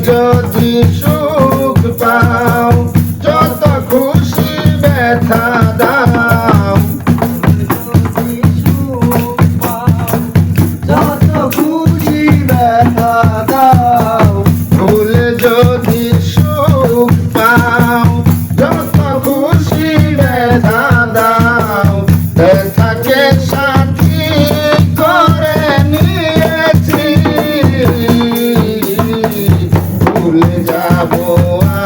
যদি সুখ পাও